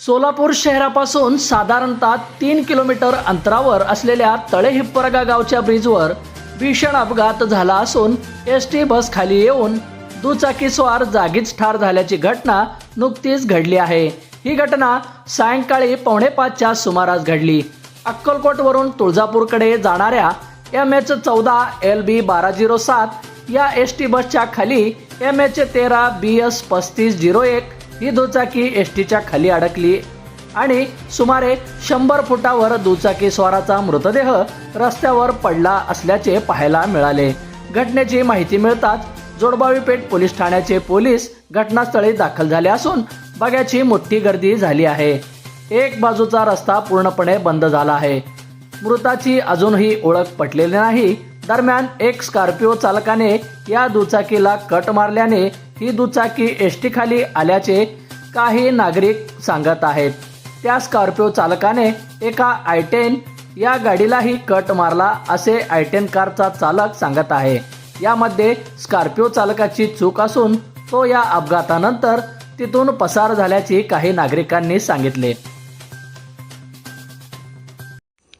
सोलापूर शहरापासून साधारणतः तीन किलोमीटर अंतरावर असलेल्या तळेहिप्परगा गावच्या ब्रिजवर भीषण अपघात झाला असून एस टी बस खाली येऊन दुचाकीस्वार जागीच ठार झाल्याची घटना नुकतीच घडली आहे. ही घटना सायंकाळी पावणे पाचच्या सुमारास घडली. अक्कलकोटवरून तुळजापूरकडे जाणाऱ्या एम एच चौदा एल बी बारा झिरो सात या एस टी बसच्या खाली एम एच तेरा बी एस पस्तीस झिरो एक ही दुचाकी एस टीच्या खाली अडकली आणि सुमारे शंभर फुटावर दुचाकी स्वाराचा मृतदेह रस्त्यावर पडला असल्याचे पाहायला मिळाले. घटनेची माहिती मिळताच जोडबावीपेठ पोलीस ठाण्याचे पोलीस घटनास्थळी दाखल झाले असून बघ्याची मोठी गर्दी झाली आहे. एक बाजूचा रस्ता पूर्णपणे बंद झाला आहे. मृताची अजूनही ओळख पटलेली नाही. दरम्यान एक स्कॉर्पिओ चालकाने या दुचाकीला कट मारल्याने ही दुचाकी एसटी खाली आल्याचे काही नागरिक सांगत आहेत. त्या स्कॉर्पिओ चालकाने एका आय टेन या गाडीलाही कट मारला असे आय टेन कारचा चालक सांगत आहे. यामध्ये स्कॉर्पिओ चालकाची चूक असून तो या अपघातानंतर तिथून पसार झाल्याचे काही नागरिकांनी सांगितले.